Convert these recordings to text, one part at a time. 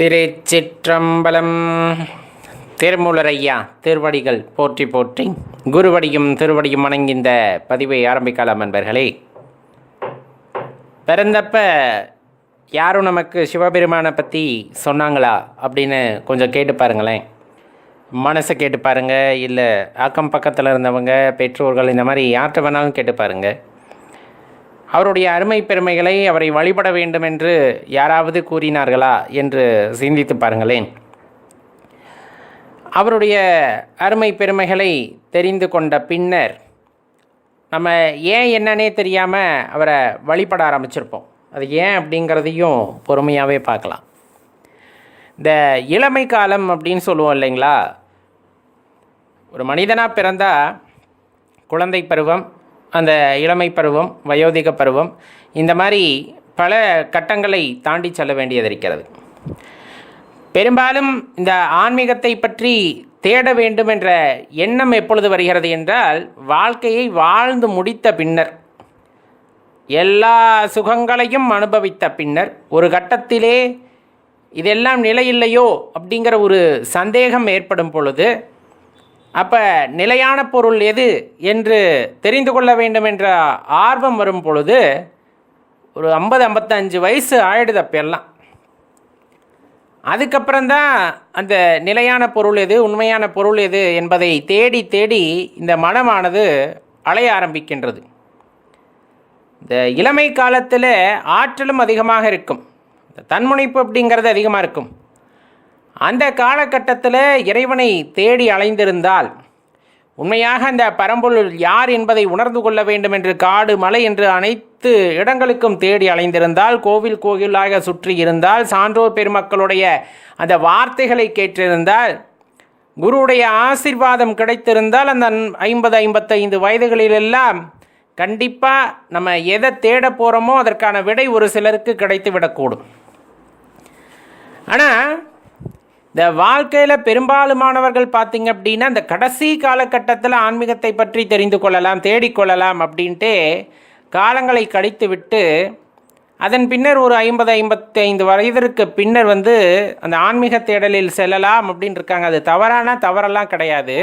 திருச்சிற்றம்பலம். திருமூலரையா திருவடிகள் போற்றி போற்றி. குருவடியும் திருவடியும் வணங்கிந்த பதிவை ஆரம்பிக்கலாம் நண்பர்களே. பிறந்தப்ப யாரும் நமக்கு சிவபெருமானை பற்றி சொன்னாங்களா அப்படின்னு கொஞ்சம் கேட்டு பாருங்களேன். மனசை கேட்டு பாருங்கள் இல்லை அக்கம் பக்கத்தில் இருந்தவங்க பெற்றோர்கள் இந்த மாதிரி யார்கிட்ட வேணாலும் கேட்டு பாருங்கள் அவருடைய அருமை பெருமைகளை அவரை வழிபட வேண்டும் என்று யாராவது கூறினார்களா என்று சிந்தித்து பாருங்களேன். அவருடைய அருமை பெருமைகளை தெரிந்து கொண்ட பின்னர் நம்ம ஏன் என்னன்னே தெரியாமல் அவரை வழிபட ஆரம்பிச்சிருப்போம். அது ஏன் அப்படிங்கிறதையும் பொறுமையாகவே பார்க்கலாம். இந்த இளமை காலம் அப்படின்னு சொல்லுவோம் இல்லைங்களா? ஒரு மனிதனாக பிறந்தால் குழந்தை பருவம் அந்த இளமை பருவம் வயோதிக பருவம் இந்த மாதிரி பல கட்டங்களை தாண்டி செல்ல வேண்டியது இருக்கிறது. பெரும்பாலும் இந்த ஆன்மீகத்தை பற்றி தேட வேண்டும் என்ற எண்ணம் எப்பொழுது வருகிறது என்றால் வாழ்க்கையை வாழ்ந்து முடித்த பின்னர் எல்லா சுகங்களையும் அனுபவித்த பின்னர் ஒரு கட்டத்திலே இதெல்லாம் நிலையில்லையோ அப்படிங்கிற ஒரு சந்தேகம் ஏற்படும் பொழுது அப்போ நிலையான பொருள் எது என்று தெரிந்து கொள்ள வேண்டும் என்ற ஆர்வம் வரும் பொழுது ஒரு ஐம்பது ஐம்பத்தஞ்சு வயசு ஆயிடுது அப்போ எல்லாம் அதுக்கப்புறம்தான் அந்த நிலையான பொருள் எது உண்மையான பொருள் எது என்பதை தேடி தேடி இந்த மனமானது அலைய ஆரம்பிக்கின்றது. இந்த இளமை காலத்தில் ஆற்றலும் அதிகமாக இருக்கும். இந்த தன்முனைப்பு அப்படிங்கிறது அதிகமாக இருக்கும். அந்த காலகட்டத்தில் இறைவனை தேடி அலைந்திருந்தால் உண்மையாக அந்த பரம்பொருள் யார் என்பதை உணர்ந்து கொள்ள வேண்டும் என்று காடு மலை என்று அனைத்து இடங்களுக்கும் தேடி அலைந்திருந்தால் கோவில் கோயிலாக சுற்றி இருந்தால் சான்றோர் பெருமக்களுடைய அந்த வார்த்தைகளை கேட்டிருந்தால் குருவுடைய ஆசிர்வாதம் கிடைத்திருந்தால் அந்த ஐம்பது ஐம்பத்தைந்து வயதுகளிலெல்லாம் கண்டிப்பாக நம்ம எதை தேட போகிறோமோ அதற்கான விடை ஒரு சிலருக்கு கிடைத்து விடக்கூடும் ஆனால் இந்த வாழ்க்கையில் பெரும்பாலுமானவர்கள் பார்த்தீங்க அப்படின்னா இந்த கடைசி காலகட்டத்தில் ஆன்மீகத்தை பற்றி தெரிந்து கொள்ளலாம் தேடிக்கொள்ளலாம் அப்படின்ட்டு காலங்களை கழித்து விட்டு அதன் பின்னர் ஒரு ஐம்பது ஐம்பத்தி ஐந்து வயதிற்கு பின்னர் வந்து அந்த ஆன்மீக தேடலில் செல்லலாம் அப்படின்னு இருக்காங்க அது தவறான தவறெல்லாம் கிடையாது.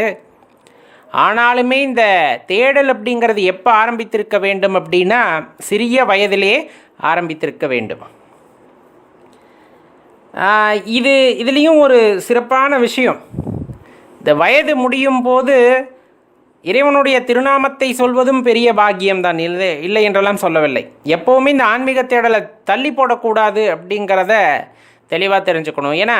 ஆனாலுமே இந்த தேடல் அப்படிங்கிறது எப்போ ஆரம்பித்திருக்க வேண்டும் அப்படின்னா சிறிய வயதிலே ஆரம்பித்திருக்க வேண்டும். இது இதுலேயும் ஒரு சிறப்பான விஷயம். இந்த வயது முடியும் போது இறைவனுடைய திருநாமத்தை சொல்வதும் பெரிய பாக்கியம்தான். இல்லை இல்லை என்றெல்லாம் சொல்லவில்லை. எப்போவுமே இந்த ஆன்மீக தேடலை தள்ளி போடக்கூடாது அப்படிங்கிறத தெளிவாக தெரிஞ்சுக்கணும். ஏன்னா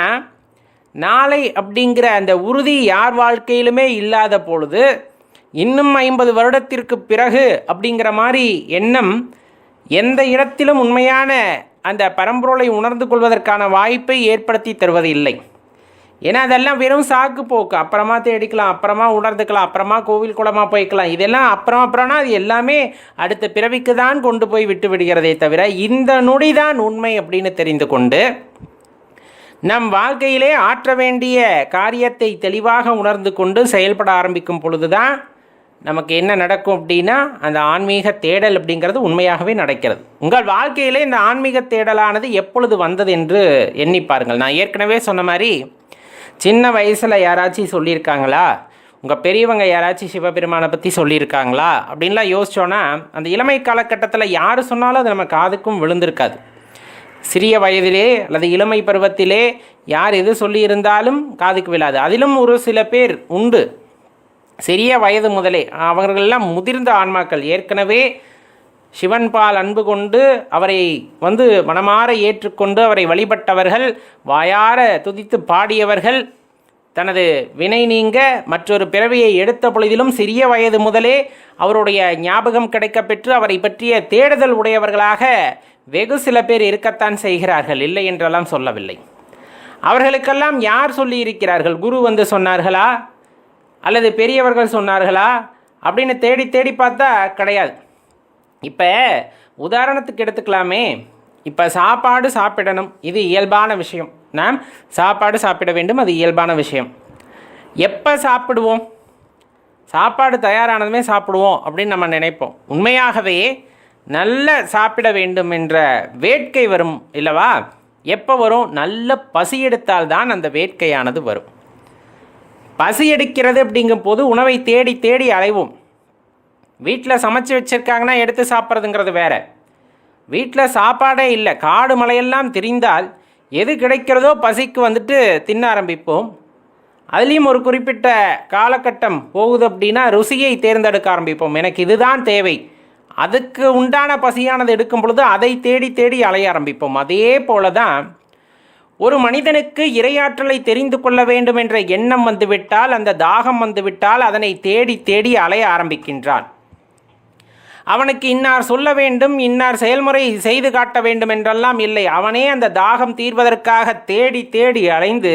நாளை அப்படிங்கிற அந்த உறுதி யார் வாழ்க்கையிலுமே இல்லாத பொழுது இன்னும் ஐம்பது வருடத்திற்கு பிறகு அப்படிங்கிற மாதிரி எண்ணம் எந்த இடத்திலும் உண்மையான அந்த பரம்பொருளை உணர்ந்து கொள்வதற்கான வாய்ப்பை ஏற்படுத்தி தருவது இல்லை. ஏன்னா அதெல்லாம் வெறும் சாக்கு போக்கு. அப்புறமா தேடிக்கலாம் அப்புறமா உணர்ந்துக்கலாம் அப்புறமா கோவில் குளமாக போய்க்கலாம். இதெல்லாம் அப்புறம் அப்புறம்னா அது எல்லாமே அடுத்த பிறவிக்கு தான் கொண்டு போய் விட்டு விடுகிறதே தவிர இந்த நொடி தான் உண்மை அப்படின்னு தெரிந்து கொண்டு நம் வாழ்க்கையிலே ஆற்ற வேண்டிய காரியத்தை தெளிவாக உணர்ந்து கொண்டு செயல்பட ஆரம்பிக்கும் பொழுதுதான் நமக்கு என்ன நடக்கும் அப்படின்னா அந்த ஆன்மீக தேடல் அப்படிங்கிறது உண்மையாகவே நடக்கிறது. உங்கள் வாழ்க்கையிலே இந்த ஆன்மீக தேடலானது எப்பொழுது வந்தது என்று எண்ணி பாருங்கள். நான் ஏற்கனவே சொன்ன மாதிரி சின்ன வயசில் யாராச்சும் சொல்லியிருக்காங்களா? உங்கள் பெரியவங்க யாராச்சும் சிவபெருமானை பற்றி சொல்லியிருக்காங்களா? அப்படின்லாம் யோசிச்சோன்னா அந்த இளமை காலகட்டத்தில் யார் சொன்னாலும் அது நம்ம காதுக்கும் விழுந்திருக்காது. சிறிய வயதிலே அல்லது இளமை பருவத்திலே யார் எது சொல்லியிருந்தாலும் காதுக்கு விழாது. அதிலும் ஒரு சில பேர் உண்டு. சிறிய வயது முதலே. அவர்களெல்லாம் முதிர்ந்த ஆன்மாக்கள். ஏற்கனவே சிவன்பால் அன்பு கொண்டு அவரை வந்து மனமாற ஏற்றுக்கொண்டு அவரை வழிபட்டவர்கள் வாயார துதித்து பாடியவர்கள் தனது வினை நீங்க மற்றொரு பிறவியை எடுத்த பொழுதிலும் சிறிய வயது முதலே அவருடைய ஞாபகம் கிடைக்கப்பெற்று அவரை பற்றிய தேடுதல் உடையவர்களாக வெகு சில பேர் இருக்கத்தான் செய்கிறார்கள். இல்லை என்றெல்லாம் சொல்லவில்லை. அவர்களுக்கெல்லாம் யார் சொல்லியிருக்கிறார்கள்? குரு வந்து சொன்னார்களா? அல்லது பெரியவர்கள் சொன்னார்களா? அப்படின்னு தேடி தேடி பார்த்தா கிடையாது. இப்போ உதாரணத்துக்கு எடுத்துக்கலாமே. இப்போ சாப்பாடு சாப்பிடணும் இது இயல்பான விஷயம். நாம் சாப்பாடு சாப்பிட வேண்டும் அது இயல்பான விஷயம். எப்போ சாப்பிடுவோம்? சாப்பாடு தயாரானதுமே சாப்பிடுவோம் அப்படின்னு நம்ம நினைப்போம். உண்மையாகவே நல்ல சாப்பிட வேண்டும் என்ற வேட்கை வரும் இல்லவா? எப்போ வரும்? நல்ல பசி எடுத்தால்தான் அந்த வேட்கையானது வரும். பசி எடுக்கிறது அப்படிங்கும் போது உணவை தேடி தேடி அலைவோம். வீட்டில் சமைச்சு வச்சுருக்காங்கன்னா எடுத்து சாப்பிட்றதுங்கிறது வேற. வீட்டில் சாப்பாடே இல்லை. காடு மலையெல்லாம் திரிந்தால் எது கிடைக்கிறதோ பசிக்கு வந்துட்டு தின்ன ஆரம்பிப்போம். அதுலேயும் ஒரு குறிப்பிட்ட காலகட்டம் போகுது அப்படின்னா ருசியை தேர்ந்தெடுக்க ஆரம்பிப்போம். எனக்கு இதுதான் தேவை. அதுக்கு உண்டான பசியானது எடுக்கும் பொழுது அதை தேடி தேடி அலைய ஆரம்பிப்போம். அதே போல தான் ஒரு மனிதனுக்கு இரையாற்றலை தெரிந்து கொள்ள வேண்டும் என்ற எண்ணம் வந்துவிட்டால் அந்த தாகம் வந்துவிட்டால் அதனை தேடி தேடி அலைய ஆரம்பிக்கின்றான். அவனுக்கு இன்னார் சொல்ல வேண்டும் இன்னார் செயல்முறை செய்து காட்ட வேண்டும் என்றெல்லாம் இல்லை. அவனே அந்த தாகம் தீர்வதற்காக தேடி தேடி அலைந்து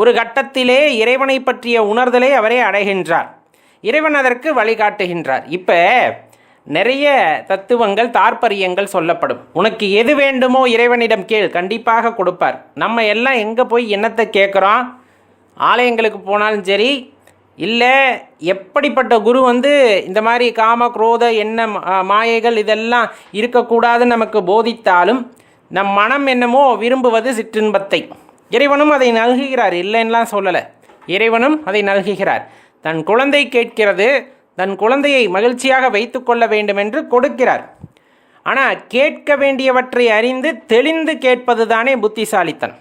ஒரு கட்டத்திலே இறைவனை பற்றிய உணர்தலை அவரே அடைகின்றார். இறைவன் அதற்கு வழிகாட்டுகின்றார். இப்போ நிறைய தத்துவங்கள் தாற்பரியங்கள் சொல்லப்படும். உனக்கு எது வேண்டுமோ இறைவனிடம் கேள் கண்டிப்பாக கொடுப்பார். நம்ம எல்லாம் எங்கே போய் என்னத்தை கேட்குறோம்? ஆலயங்களுக்கு போனாலும் சரி இல்லை எப்படிப்பட்ட குரு வந்து இந்த மாதிரி காம குரோத எண்ண மாயைகள் இதெல்லாம் இருக்கக்கூடாதுன்னு நமக்கு போதித்தாலும் நம் மனம் என்னமோ விரும்புவது சிற்றின்பத்தை. இறைவனும் அதை நல்குகிறார் இல்லைன்னெலாம் சொல்லலை. இறைவனும் அதை நல்குகிறார். தன் குழந்தை கேட்கிறது தன் குழந்தையை மகிழ்ச்சியாக வைத்துக்கொள்ள வேண்டும் என்று கொடுக்கிறார். ஆனால் கேட்க வேண்டியவற்றை அறிந்து தெளிந்து கேட்பது தானே புத்திசாலித்தன்.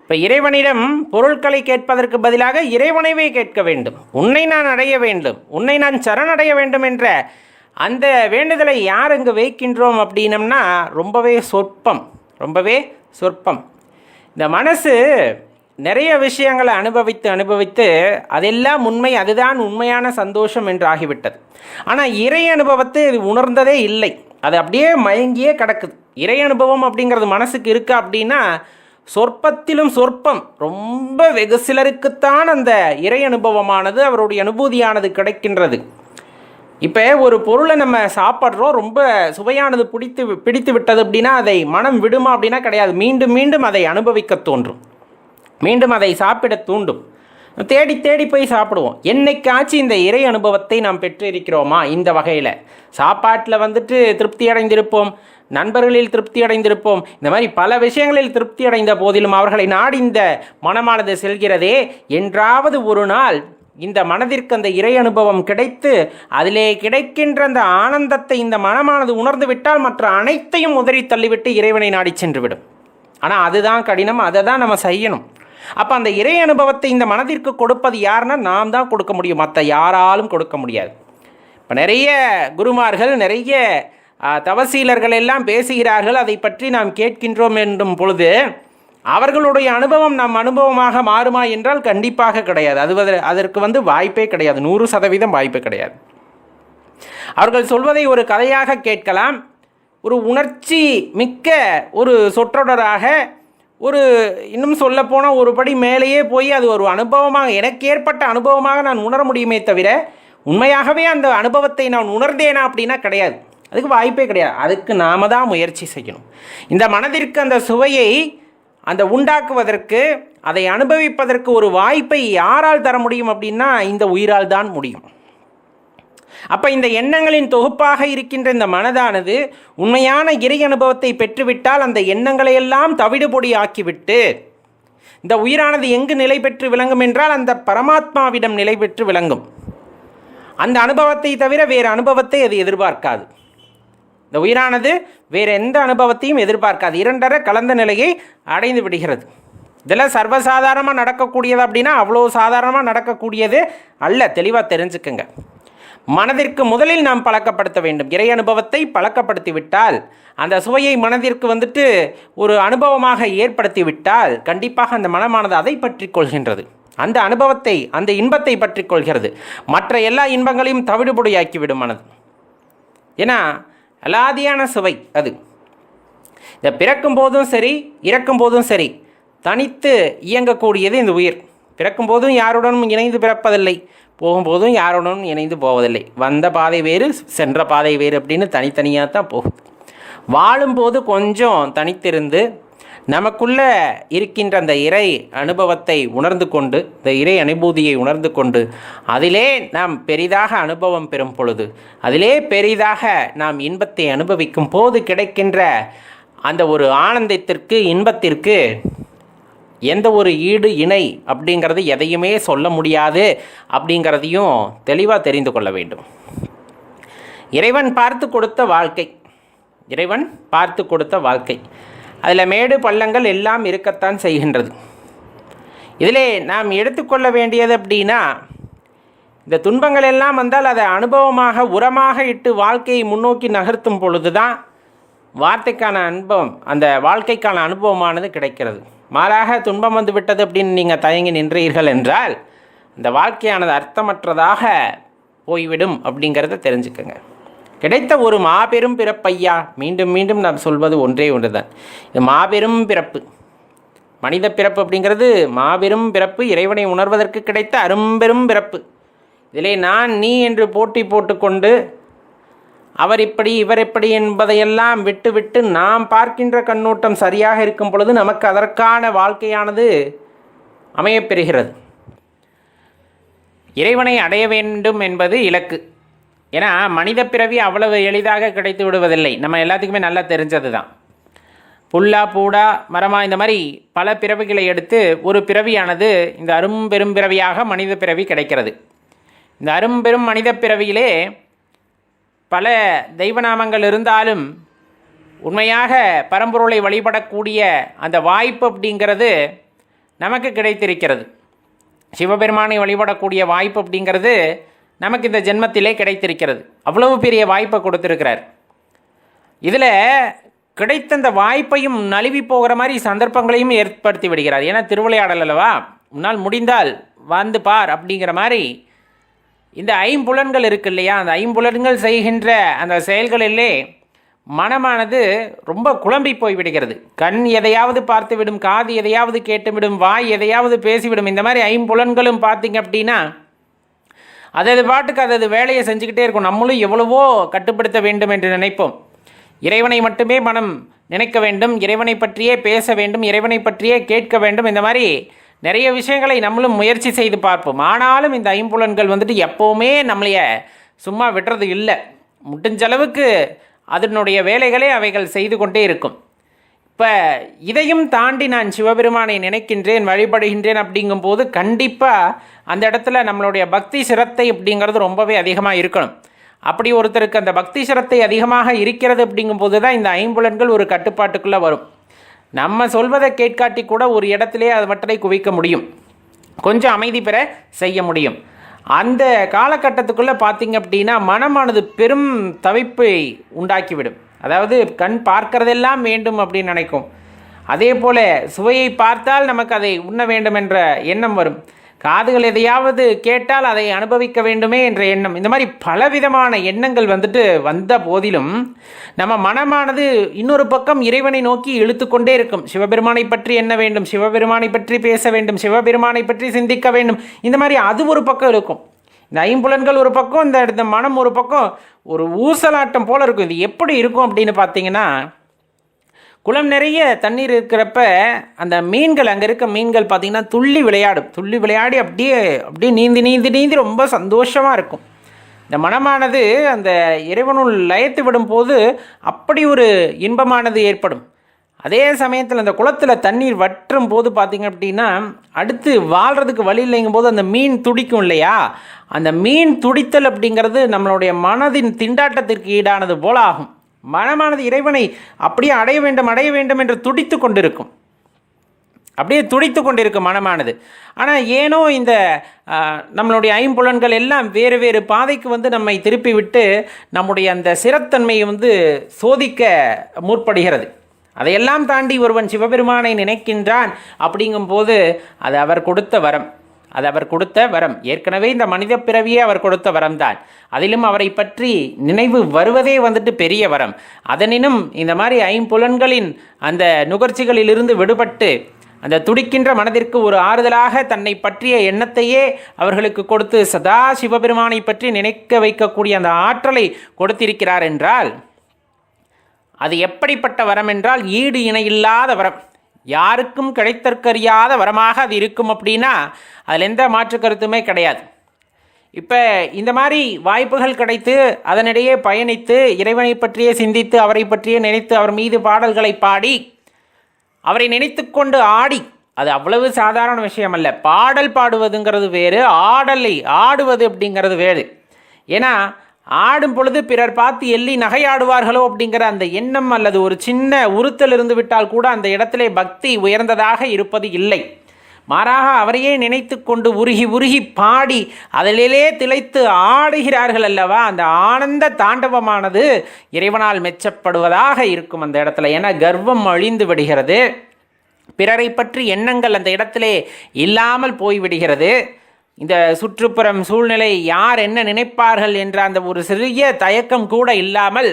இப்போ இறைவனிடம் பொருட்களை கேட்பதற்கு பதிலாக இறைவனைவே கேட்க வேண்டும். உன்னை நான் அடைய வேண்டும். உன்னை நான் சரணடைய வேண்டும் என்ற அந்த வேண்டுதலை யார் இங்கு வைக்கின்றோம் அப்படின்னம்னா ரொம்பவே சொற்பம். ரொம்பவே சொற்பம். இந்த மனசு நிறைய விஷயங்களை அனுபவித்து அனுபவித்து அதெல்லாம் உண்மை அதுதான் உண்மையான சந்தோஷம் என்று ஆகிவிட்டது. ஆனால் இறை அனுபவத்தை இது உணர்ந்ததே இல்லை. அது அப்படியே மயங்கியே கிடக்குது. இறை அனுபவம் அப்படிங்கிறது மனசுக்கு இருக்கா அப்படின்னா சொற்பத்திலும் சொற்பம். ரொம்ப வெகு சிலருக்குத்தான் அந்த இறை அனுபவமானது அவருடைய அனுபூதியானது கிடைக்கின்றது. இப்போ ஒரு பொருளை நம்ம சாப்பிட்றோம் ரொம்ப சுவையானது பிடித்து பிடித்து விட்டது அப்படின்னா அதை மனம் விடுமா அப்படின்னா கிடையாது. மீண்டும் மீண்டும் அதை அனுபவிக்க தோன்றும். மீண்டும் அதை சாப்பிட தூண்டும். தேடி தேடி போய் சாப்பிடுவோம். என்னைக்காச்சும் இந்த இறை அனுபவத்தை நாம் பெற்றிருக்கிறோமா? இந்த வகையில். சாப்பாட்டில் வந்துட்டு திருப்தி அடைந்திருப்போம். நண்பர்களில் திருப்தி அடைந்திருப்போம். இந்த மாதிரி பல விஷயங்களில் திருப்தி அடைந்த போதிலும் அவர்களை நாடி இந்த மனமானது செல்கிறதே. என்றாவது ஒரு நாள் இந்த மனதிற்கு அந்த இறை அனுபவம் கிடைத்து அதிலே கிடைக்கின்ற அந்த ஆனந்தத்தை இந்த மனமானது உணர்ந்து விட்டால் மற்ற அனைத்தையும் உதறி தள்ளிவிட்டு இறைவனை நாடி சென்றுவிடும். ஆனால் அதுதான் கடினம். அதை தான் நம்ம செய்யணும். அப்போ அந்த இறை அனுபவத்தை இந்த மனதிற்கு கொடுப்பது யாருன்னா நாம் தான் கொடுக்க முடியும். மற்ற யாராலும் கொடுக்க முடியாது. இப்போ நிறைய குருமார்கள் நிறைய தவசீலர்கள் எல்லாம் பேசுகிறார்கள். அதை பற்றி நாம் கேட்கின்றோம் என்றும் பொழுது அவர்களுடைய அனுபவம் நம் அனுபவமாக மாறுமா என்றால் கண்டிப்பாக கிடையாது. அது அதற்கு வந்து வாய்ப்பே கிடையாது. நூறு சதவீதம் வாய்ப்பே கிடையாது. அவர்கள் சொல்வதை ஒரு கதையாக கேட்கலாம். ஒரு உணர்ச்சி மிக்க ஒரு சொற்றொடராக ஒரு இன்னும் சொல்லப்போனால் ஒரு படி மேலேயே போய் அது ஒரு அனுபவமாக எனக்கு ஏற்பட்ட அனுபவமாக நான் உணர முடியுமே தவிர உண்மையாகவே அந்த அனுபவத்தை நான் உணர்ந்தேனா அப்படின்னா கிடையாது. அதுக்கு வாய்ப்பே கிடையாது. அதுக்கு நாம தான் முயற்சி செய்யணும். இந்த மனதிற்கு அந்த சுவையை அந்த உண்டாக்குவதற்கு அதை அனுபவிப்பதற்கு ஒரு வாய்ப்பை யாரால் தர முடியும் அப்படின்னா இந்த உயிரால் தான் முடியும். அப்போ இந்த எண்ணங்களின் தொகுப்பாக இருக்கின்ற இந்த மனதானது உண்மையான இறை அனுபவத்தை பெற்றுவிட்டால் அந்த எண்ணங்களை எல்லாம் தவிடுபொடி ஆக்கிவிட்டு இந்த உயிரானது எங்கு நிலை பெற்று விளங்கும் என்றால் அந்த பரமாத்மாவிடம் நிலை பெற்று விளங்கும். அந்த அனுபவத்தை தவிர வேறு அனுபவத்தை அது எதிர்பார்க்காது. இந்த உயிரானது வேறு எந்த அனுபவத்தையும் எதிர்பார்க்காது. இரண்டரை கலந்த நிலையை அடைந்து விடுகிறது. இதெல்லாம் சர்வசாதாரணமாக நடக்கக்கூடியது அப்படின்னா அவ்வளோ சாதாரணமாக நடக்கக்கூடியது அல்ல. தெளிவாக தெரிஞ்சுக்கங்க. மனதிற்கு முதலில் நாம் பழக்கப்படுத்த வேண்டும். இறை அனுபவத்தை பழக்கப்படுத்திவிட்டால் அந்த சுவையை மனதிற்கு வந்துட்டு ஒரு அனுபவமாக ஏற்படுத்திவிட்டால் கண்டிப்பாக அந்த மனமானது அதை பற்றி கொள்கின்றது. அந்த அனுபவத்தை அந்த இன்பத்தை பற்றி கொள்கிறது. மற்ற எல்லா இன்பங்களையும் தவிடுபொடியாக்கிவிடும் மனது. ஏன்னா அலாதியான சுவை அது. இந்த பிறக்கும் போதும் சரி இறக்கும் போதும் சரி தனித்து இயங்கக்கூடியது இந்த உயிர். பிறக்கும் போதும் யாருடனும் இணைந்து பிறப்பதில்லை. போகும்போதும் யாருடனும் இணைந்து போவதில்லை. வந்த பாதை வேறு சென்ற பாதை வேறு அப்படின்னு தனித்தனியாக தான் போகுது வாழும்போது கொஞ்சம் தனித்திருந்து நமக்குள்ளே இருக்கின்ற அந்த இறை அனுபவத்தை உணர்ந்து கொண்டு இந்த இறை அனுபூதியை உணர்ந்து கொண்டு அதிலே நாம் பெரிதாக அனுபவம் பெறும் பொழுது அதிலே பெரிதாக நாம் இன்பத்தை அனுபவிக்கும் போது கிடைக்கின்ற அந்த ஒரு ஆனந்தத்திற்கு இன்பத்திற்கு எந்த ஒரு ஈடு இணை அப்படிங்கிறது எதையுமே சொல்ல முடியாது அப்படிங்கிறதையும் தெளிவாக தெரிந்து கொள்ள வேண்டும். இறைவன் பார்த்து கொடுத்த வாழ்க்கை. இறைவன் பார்த்து கொடுத்த வாழ்க்கை. அதில் மேடு பள்ளங்கள் எல்லாம் இருக்கத்தான் செய்கின்றது. இதிலே நாம் எடுத்துக்கொள்ள வேண்டியது அப்படின்னா இந்த துன்பங்கள் எல்லாம் வந்தால் அதை அனுபவமாக உரமாக இட்டு வாழ்க்கையை முன்னோக்கி நகர்த்தும் பொழுது தான் வார்த்தைக்கான அனுபவம் அந்த வாழ்க்கைக்கான அனுபவமானது கிடைக்கிறது. மாறாக துன்பம் வந்து விட்டது அப்படின்னு நீங்கள் தயங்கி நின்றீர்கள் என்றால் இந்த வாழ்க்கையானது அர்த்தமற்றதாக போய்விடும் அப்படிங்கிறத தெரிஞ்சுக்கோங்க. கிடைத்த ஒரு மாபெரும் பிறப்பையா மீண்டும் மீண்டும் நாம் சொல்வது ஒன்றே ஒன்று தான் இது மாபெரும் பிறப்பு. மனித பிறப்பு அப்படிங்கிறது மாபெரும் பிறப்பு இறைவனை உணர்வதற்கு கிடைத்த அரும்பெரும் பிறப்பு. இதிலே நான் நீ என்று போட்டி போட்டுக்கொண்டு அவர் இப்படி இவர் எப்படி என்பதையெல்லாம் விட்டுவிட்டு நாம் பார்க்கின்ற கண்ணோட்டம் சரியாக இருக்கும் பொழுது நமக்கு அதற்கான வாழ்க்கையானது அமையப்பெறுகிறது இறைவனை அடைய வேண்டும் என்பது இலக்கு. ஏன்னா மனித பிறவி அவ்வளவு எளிதாக கிடைத்து விடுவதில்லை. நம்ம எல்லாத்துக்குமே நல்லா தெரிஞ்சது தான். புல்லா பூடா மரமா இந்த மாதிரி பல பிறவிகளை எடுத்து ஒரு பிறவியானது இந்த அரும்பெரும் பிறவியாக மனித பிறவி கிடைக்கிறது. இந்த அரும்பெரும் மனித பிறவியிலே பல தெய்வநாமங்கள் இருந்தாலும் உண்மையாக பரம்பொருளை வழிபடக்கூடிய அந்த வாய்ப்பு அப்படிங்கிறது நமக்கு கிடைத்திருக்கிறது. சிவபெருமானை வழிபடக்கூடிய வாய்ப்பு அப்படிங்கிறது நமக்கு இந்த ஜென்மத்திலே கிடைத்திருக்கிறது. அவ்வளவு பெரிய வாய்ப்பை கொடுத்துருக்கிறார். இதில் கிடைத்த அந்த வாய்ப்பையும் நழுவி போகிற மாதிரி சந்தர்ப்பங்களையும் ஏற்படுத்தி விடுகிறார். ஏன்னா திருவிளையாடல் அல்லவா? உன்னால் முடிந்தால் வந்து பார் அப்படிங்கிற மாதிரி இந்த ஐம்புலன்கள் இருக்கு இல்லையா? அந்த ஐம்புலன்கள் செய்கின்ற அந்த செயல்களிலே மனமானது ரொம்ப குழம்பி போய் விடுகிறது. கண் எதையாவது பார்த்துவிடும் காது எதையாவது கேட்டுவிடும் வாய் எதையாவது பேசிவிடும். இந்த மாதிரி ஐம்புலன்களும் பார்த்தீங்க அப்படின்னா அதது பாட்டுக்கு அதது வேலையை செஞ்சுக்கிட்டே இருக்கும். நம்மளும் எவ்வளவோ கட்டுப்படுத்த வேண்டும் என்று நினைப்போம். இறைவனை மட்டுமே மனம் நினைக்க வேண்டும். இறைவனை பற்றியே பேச வேண்டும். இறைவனை பற்றியே கேட்க வேண்டும். இந்த மாதிரி நிறைய விஷயங்களை நம்மளும் முயற்சி செய்து பார்ப்போம். ஆனாலும் இந்த ஐம்புலன்கள் வந்துட்டு எப்போவுமே நம்மளைய சும்மா விடுறது இல்லை. முடிஞ்ச அளவுக்கு அதனுடைய வேலைகளை அவைகள் செய்து கொண்டே இருக்கும். இப்போ இதையும் தாண்டி நான் சிவபெருமானை நினைக்கின்றேன் வழிபடுகின்றேன் அப்படிங்கும்போது கண்டிப்பாக அந்த இடத்துல நம்மளுடைய பக்தி சிரத்தை அப்படிங்கிறது ரொம்பவே அதிகமாக இருக்கணும். அப்படி ஒருத்தருக்கு அந்த பக்தி சிரத்தை அதிகமாக இருக்கிறது அப்படிங்கும்போது தான் இந்த ஐம்புலன்கள் ஒரு கட்டுப்பாட்டுக்குள்ளே வரும். நம்ம சொல்வதை கேட்காட்டி கூட ஒரு இடத்திலே அது குவிக்க முடியும். கொஞ்சம் அமைதி பெற செய்ய முடியும். அந்த காலகட்டத்துக்குள்ளே பார்த்தீங்க அப்படின்னா மனமானது பெரும் தவிப்பை உண்டாக்கிவிடும். அதாவது கண் பார்க்கறதெல்லாம் வேண்டும் அப்படின்னு நினைக்கும். அதே போல் சுவையை பார்த்தால் நமக்கு அதை உண்ண வேண்டும் என்ற எண்ணம் வரும். காதுகள் எதையாவது கேட்டால் அதை அனுபவிக்க வேண்டுமே என்ற எண்ணம். இந்த மாதிரி பலவிதமான எண்ணங்கள் வந்துட்டு வந்த போதிலும் நம்ம மனமானது இன்னொரு பக்கம் இறைவனை நோக்கி இழுத்து கொண்டே இருக்கும். சிவபெருமானை பற்றி என்ன வேண்டும்? சிவபெருமானை பற்றி பேச வேண்டும். சிவபெருமானை பற்றி சிந்திக்க வேண்டும். இந்த மாதிரி அது ஒரு பக்கம் இருக்கும். இந்த ஐம்புலன்கள் ஒரு பக்கம் இந்த மனம் ஒரு பக்கம் ஒரு ஊசலாட்டம் போல் இருக்கும். இது எப்படி இருக்கும் அப்படின்னு பார்த்தீங்கன்னா குளம் நிறைய தண்ணீர் இருக்கிறப்ப அந்த மீன்கள் அங்கே இருக்க மீன்கள் பார்த்திங்கன்னா துள்ளி விளையாடும். துள்ளி விளையாடி அப்படியே அப்படியே நீந்தி நீந்தி நீந்தி ரொம்ப சந்தோஷமாக இருக்கும். இந்த மனமானது அந்த இறைவனுள் லயத்து விடும்போது அப்படி ஒரு இன்பமானது ஏற்படும். அதே சமயத்தில் அந்த குளத்தில் தண்ணீர் வற்றும் போது பார்த்திங்க அப்படின்னா அடுத்து வாழ்கிறதுக்கு வழி இல்லைங்கும் போது அந்த மீன் துடிக்கும் இல்லையா? அந்த மீன் துடித்தல் அப்படிங்கிறது நம்மளுடைய மனதின் திண்டாட்டத்திற்கு ஈடானது போல ஆகும் மனமானது இறைவனை அப்படியே அடைய வேண்டும் அடைய வேண்டும் என்று துடித்து கொண்டிருக்கும். அப்படியே துடித்து கொண்டிருக்கும் மனமானது. ஆனால் ஏனோ இந்த நம்மளுடைய ஐம்புலன்கள் எல்லாம் வேறு வேறு பாதைக்கு வந்து நம்மை திருப்பி விட்டு நம்முடைய அந்த சிறத்தன்மையை வந்து சோதிக்க முற்படுகிறது. அதையெல்லாம் தாண்டி ஒருவன் சிவபெருமானை நினைக்கின்றான் அப்படிங்கும்போது அது அவர் கொடுத்த வரம். அது அவர் கொடுத்த வரம். ஏற்கனவே இந்த மனித பிறவியே அவர் கொடுத்த வரம் தான் அதிலும் அவரை பற்றி நினைவு வருவதே வந்துட்டு பெரிய வரம். அதனினும் இந்த மாதிரி ஐம்புலன்களின் அந்த நுகர்ச்சிகளிலிருந்து விடுபட்டு அந்த துடிக்கின்ற மனதிற்கு ஒரு ஆறுதலாக தன்னை பற்றிய எண்ணத்தையே அவர்களுக்கு கொடுத்து சதா சிவபெருமானை பற்றி நினைக்க வைக்கக்கூடிய அந்த ஆற்றலை கொடுத்திருக்கிறார் என்றால் அது எப்படிப்பட்ட வரம் என்றால் ஈடு இணையில்லாத வரம். யாருக்கும் கிடைத்தற்கறியாத வரமாக அது இருக்கும் அப்படின்னா அதில் எந்த மாற்று கருத்துமே கிடையாது. இப்போ இந்த மாதிரி வாய்ப்புகள் கிடைத்து அதனிடையே பயணித்து இறைவனை பற்றியே சிந்தித்து அவரை பற்றியே நினைத்து அவர் மீது பாடல்களை பாடி அவரை நினைத்து கொண்டு ஆடி அது அவ்வளவு சாதாரண விஷயம் அல்ல பாடல் பாடுவதுங்கிறது வேறு ஆடலை ஆடுவது அப்படிங்கிறது வேறு. ஏன்னா ஆடும் பொழுது பிறர் பார்த்து எள்ளி நகையாடுவார்களோ அப்படிங்கிற அந்த எண்ணம் அல்லது ஒரு சின்ன உறுத்தல் இருந்து விட்டால் கூட அந்த இடத்திலே பக்தி உயர்ந்ததாக இருப்பது இல்லை. மாறாக அவரையே நினைத்து கொண்டு உருகி உருகி பாடி அதிலே திளைத்து ஆடுகிறார்கள் அல்லவா? அந்த ஆனந்த தாண்டவமானது இறைவனால் மெச்சப்படுவதாக இருக்கும் அந்த இடத்துல. ஏன்னா கர்வம் அழிந்து விடுகிறது. பிறரை பற்றி எண்ணங்கள் அந்த இடத்திலே இல்லாமல் போய்விடுகிறது. இந்த சுற்றுப்புறம் சூழ்நிலை யார் என்ன நினைப்பார்கள் என்ற அந்த ஒரு சிறிய தயக்கம் கூட இல்லாமல்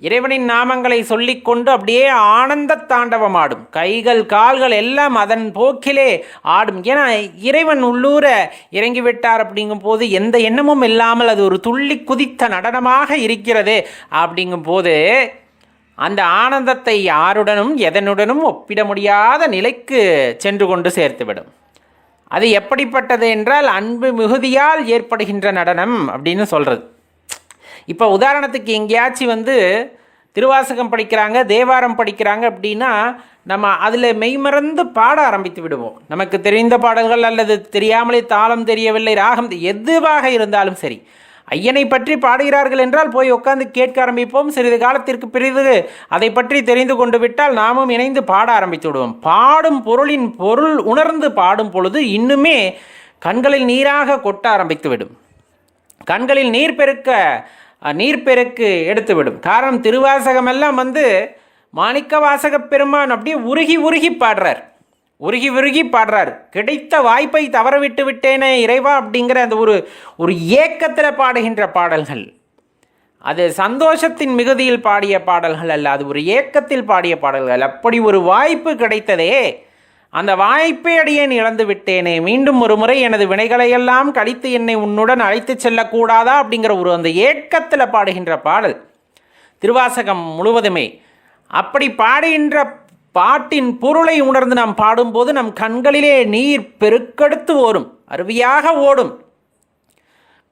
இறைவனின் நாமங்களை சொல்லிக்கொண்டு அப்படியே ஆனந்த தாண்டவம் ஆடும். கைகள் கால்கள் எல்லாம் அதன் போக்கிலே ஆடும். ஏன்னா இறைவன் உள்ளூர இறங்கிவிட்டார் அப்படிங்கும் போது எந்த எண்ணமும் இல்லாமல் அது ஒரு துள்ளி குதித்த நடனமாக இருக்கிறது அப்படிங்கும் போது அந்த ஆனந்தத்தை யாருடனும் எதனுடனும் ஒப்பிட முடியாத நிலைக்கு சென்று கொண்டு சேர்த்துவிடும். அது எப்படிப்பட்டது என்றால் அன்பு மிகுதியால் ஏற்படுகின்ற நடனம் அப்படின்னு சொல்கிறது இப்போ உதாரணத்துக்கு எங்கேயாச்சும் வந்து திருவாசகம் படிக்கிறாங்க தேவாரம் படிக்கிறாங்க அப்படின்னா நம்ம அதில் மெய்மறந்து பாட ஆரம்பித்து விடுவோம். நமக்கு தெரிந்த பாடல்கள் அல்லது தெரியாமலே தாளம் தெரியவில்லை ராகம் எதுவாக இருந்தாலும் சரி. ஐயனை பற்றி பாடுகிறார்கள் என்றால் போய் உட்காந்து கேட்க ஆரம்பிப்போம். சிறிது காலத்திற்கு பிறகு அதை பற்றி தெரிந்து கொண்டு விட்டால் நாமும் இணைந்து பாட ஆரம்பித்து விடுவோம். பாடும் பொருளின் பொருள் உணர்ந்து பாடும் பொழுது இன்னுமே கண்களில் நீராக கொட்ட ஆரம்பித்துவிடும் கண்களில் நீர் பெருக்க நீர்ப்பெருக்கு எடுத்துவிடும் காரணம் திருவாசகமெல்லாம் வந்து மாணிக்க வாசக பெருமான் அப்படியே உருகி உருகி பாடுறார். உருகி உருகி பாடுறார். கிடைத்த வாய்ப்பை தவற விட்டு விட்டேனே இறைவா அப்படிங்கிற அந்த ஒரு ஒரு ஏக்கத்தில் பாடுகின்ற பாடல்கள். அது சந்தோஷத்தின் மிகுதியில் பாடிய பாடல்கள் அல்ல அது ஒரு ஏக்கத்தில் பாடிய பாடல்கள். அப்படி ஒரு வாய்ப்பு கிடைத்ததே அந்த வாய்ப்பை அடியேன் இழந்து விட்டேனே. மீண்டும் ஒரு முறை எனது வினைகளையெல்லாம் கழித்து என்னை உன்னுடன் அழைத்து செல்லக்கூடாதா அப்படிங்கிற ஒரு அந்த ஏக்கத்தில் பாடுகின்ற பாடல். திருவாசகம் முழுவதுமே. அப்படி பாடுகின்ற பாட்டின் பொருளை உணர்ந்து நாம் பாடும்போது நம் கண்களிலே நீர் பெருக்கெடுத்து ஓடும் அருவியாக ஓடும்.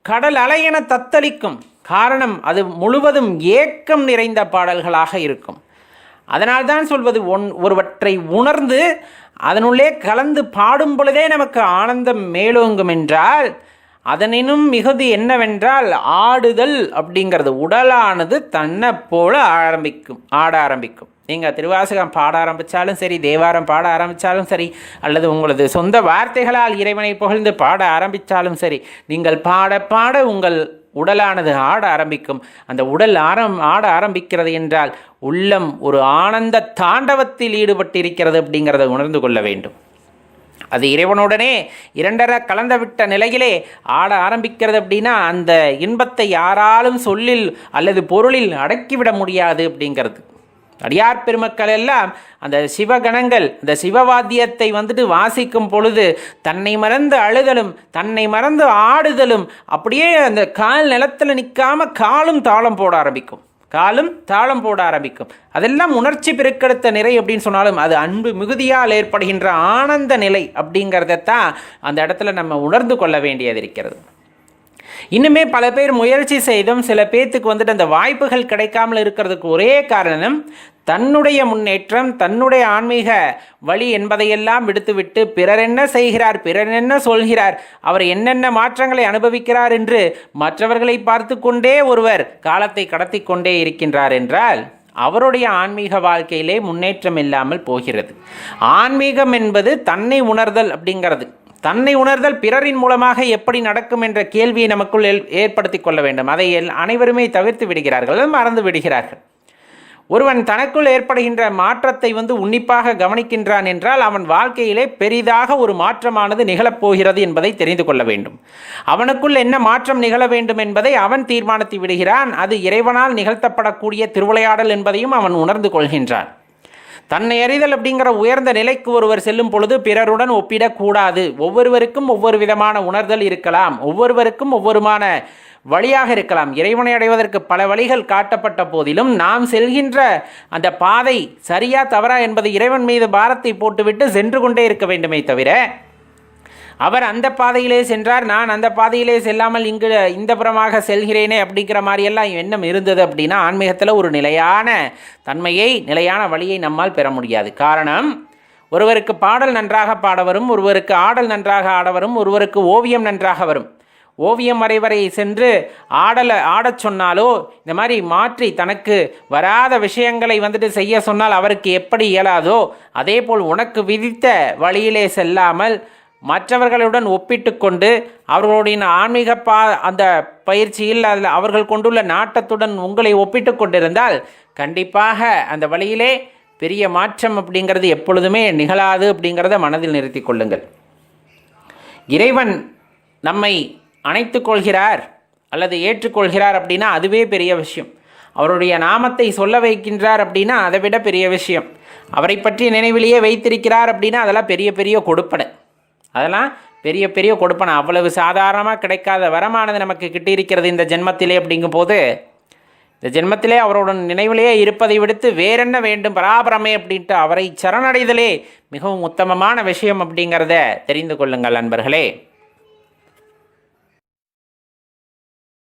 கடல் அலையென தத்தளிக்கும் காரணம் அது முழுவதும் ஏக்கம் நிறைந்த பாடல்களாக இருக்கும். அதனால்தான் சொல்வது ஒன் ஒருவற்றை உணர்ந்து அதனுள்ளே கலந்து பாடும் பொழுதே நமக்கு ஆனந்தம் மேலோங்கும் என்றால் அதனினும் மிகுதி என்னவென்றால் ஆடுதல் அப்படிங்கிறது உடலானது தன்னை போல ஆரம்பிக்கும் ஆட ஆரம்பிக்கும். நீங்கள் திருவாசகம் பாட ஆரம்பித்தாலும் சரி தேவாரம் பாட ஆரம்பித்தாலும் சரி அல்லது உங்களது சொந்த வார்த்தைகளால் இறைவனை புகழ்ந்து பாட ஆரம்பித்தாலும் சரி நீங்கள் பாட பாட உங்கள் உடலானது ஆட ஆரம்பிக்கும். அந்த உடல் ஆரம் ஆட ஆரம்பிக்கிறது என்றால் உள்ளம் ஒரு ஆனந்த தாண்டவத்தில் ஈடுபட்டிருக்கிறது அப்படிங்கிறத உணர்ந்து கொள்ள வேண்டும். அது இறைவனுடனே இரண்டரை கலந்துவிட்ட நிலையிலே ஆட ஆரம்பிக்கிறது அப்படின்னா அந்த இன்பத்தை யாராலும் சொல்லில் அல்லது பொருளில் அடக்கிவிட முடியாது அப்படிங்கிறது. அடியார் பெருமக்கள் எல்லாம் அந்த சிவகணங்கள் அந்த சிவவாத்தியத்தை வந்துட்டு வாசிக்கும் பொழுது தன்னை மறந்து அழுதலும் தன்னை மறந்து ஆடுதலும் அப்படியே அந்த கால் நிலத்தில் நிற்காமல் காலும் தாளம் போட ஆரம்பிக்கும். காலும் தாளம் போட ஆரம்பிக்கும். அதெல்லாம் உணர்ச்சி பெருக்கெடுத்த நிலை அப்படின்னு சொன்னாலும் அது அன்பு மிகுதியால் ஏற்படுகின்ற ஆனந்த நிலை அப்படிங்கிறதத்தான் அந்த இடத்துல நம்ம உணர்ந்து கொள்ள வேண்டியது இருக்கிறது. இன்னுமே பல பேர் முயற்சி செய்தும் சில பேர்த்துக்கு வந்துட்டு அந்த வாய்ப்புகள் கிடைக்காமல் இருக்கிறதுக்கு ஒரே காரணம் தன்னுடைய முன்னேற்றம் தன்னுடைய ஆன்மீக வழி என்பதையெல்லாம் விடுத்துவிட்டு பிறர் என்ன செய்கிறார் பிறர் என்ன சொல்கிறார் அவர் என்னென்ன மாற்றங்களை அனுபவிக்கிறார் என்று மற்றவர்களை பார்த்து கொண்டே ஒருவர் காலத்தை கடத்தி கொண்டே இருக்கின்றார் என்றால் அவருடைய ஆன்மீக வாழ்க்கையிலே முன்னேற்றம் இல்லாமல் போகிறது. ஆன்மீகம் என்பது தன்னை உணர்தல் அப்படிங்கிறது. தன்னை உணர்தல் பிறரின் மூலமாக எப்படி நடக்கும் என்ற கேள்வியை நமக்குள் ஏற்படுத்தி கொள்ள வேண்டும். அதை அனைவருமே தவிர்த்து விடுகிறார்கள். மறந்து விடுகிறார்கள். ஒருவன் தனக்குள் ஏற்படுகின்ற மாற்றத்தை வந்து உன்னிப்பாக கவனிக்கின்றான் என்றால் அவன் வாழ்க்கையிலே பெரிதாக ஒரு மாற்றமானது நிகழப்போகிறது என்பதை தெரிந்து கொள்ள வேண்டும். அவனுக்குள் என்ன மாற்றம் நிகழ வேண்டும் என்பதை அவன் தீர்மானித்து விடுகிறான். அது இறைவனால் நிகழ்த்தப்படக்கூடிய திருவிளையாடல் என்பதையும் அவன் உணர்ந்து கொள்கின்றான். தன்னை அறிதல் அப்படிங்கிற உயர்ந்த நிலைக்கு ஒருவர் செல்லும் பொழுது பிறருடன் ஒப்பிடக்கூடாது. ஒவ்வொருவருக்கும் ஒவ்வொரு விதமான உணர்தல் இருக்கலாம். ஒவ்வொருவருக்கும் ஒவ்வொருமான வழியாக இருக்கலாம். இறைவனை அடைவதற்கு பல வழிகள் காட்டப்பட்ட போதிலும் நாம் செல்கின்ற அந்த பாதை சரியா தவறா என்பது இறைவன் மீது பாரத்தை போட்டுவிட்டு சென்று கொண்டே இருக்க வேண்டுமே தவிர அவர் அந்த பாதையிலே சென்றார் நான் அந்த பாதையிலே செல்லாமல் இங்கு இந்த புறமாக செல்கிறேனே அப்படிங்கிற மாதிரியெல்லாம் எண்ணம் இருந்தது அப்படின்னா ஆன்மீகத்தில் ஒரு நிலையான தன்மையை நிலையான வழியை நம்மால் பெற முடியாது. காரணம் ஒருவருக்கு பாடல் நன்றாக பாட வரும் ஒருவருக்கு ஆடல் நன்றாக ஆட வரும் ஒருவருக்கு ஓவியம் நன்றாக வரும். ஓவியம் வரைவரை சென்று ஆடலை ஆடச் சொன்னாலோ இந்த மாதிரி மாற்றி தனக்கு வராத விஷயங்களை வந்துட்டு செய்ய சொன்னால் அவருக்கு எப்படி இயலாதோ அதே போல் உனக்கு விதித்த வழியிலே செல்லாமல் மற்றவர்களுடன் ஒப்பிட்டு கொண்டு அவர்களுடைய ஆன்மீக பா அந்த பயிற்சியில் அதில் அவர்கள் கொண்டுள்ள நாட்டத்துடன் உங்களை ஒப்பிட்டு கொண்டிருந்தால் கண்டிப்பாக அந்த வழியிலே பெரிய மாற்றம் அப்படிங்கிறது எப்பொழுதுமே நிகழாது அப்படிங்கிறத மனதில் நிறுத்தி கொள்ளுங்கள். இறைவன் நம்மை அணைத்து கொள்கிறார் அல்லது ஏற்றுக்கொள்கிறார் அப்படின்னா அதுவே பெரிய விஷயம். அவருடைய நாமத்தை சொல்ல வைக்கின்றார் அப்படின்னா அதை விட பெரிய விஷயம். அவரை பற்றி நினைவிலேயே வைத்திருக்கிறார் அப்படின்னா அதெல்லாம் பெரிய பெரிய கொடுப்பனை. அதெல்லாம் பெரிய பெரிய கொடுப்பனை. அவ்வளவு சாதாரணமாக கிடைக்காத வரமானது நமக்கு கிட்டியிருக்கிறது இந்த ஜென்மத்திலே அப்படிங்கும்போது இந்த ஜென்மத்திலே அவரோட நினைவிலேயே இருப்பதை விடுத்து வேறென்ன வேண்டும்? பராபரமே அப்படின்ட்டு அவரை சரணடைதலே மிகவும் உத்தமமான விஷயம் அப்படிங்கிறத தெரிந்து கொள்ளுங்கள் நண்பர்களே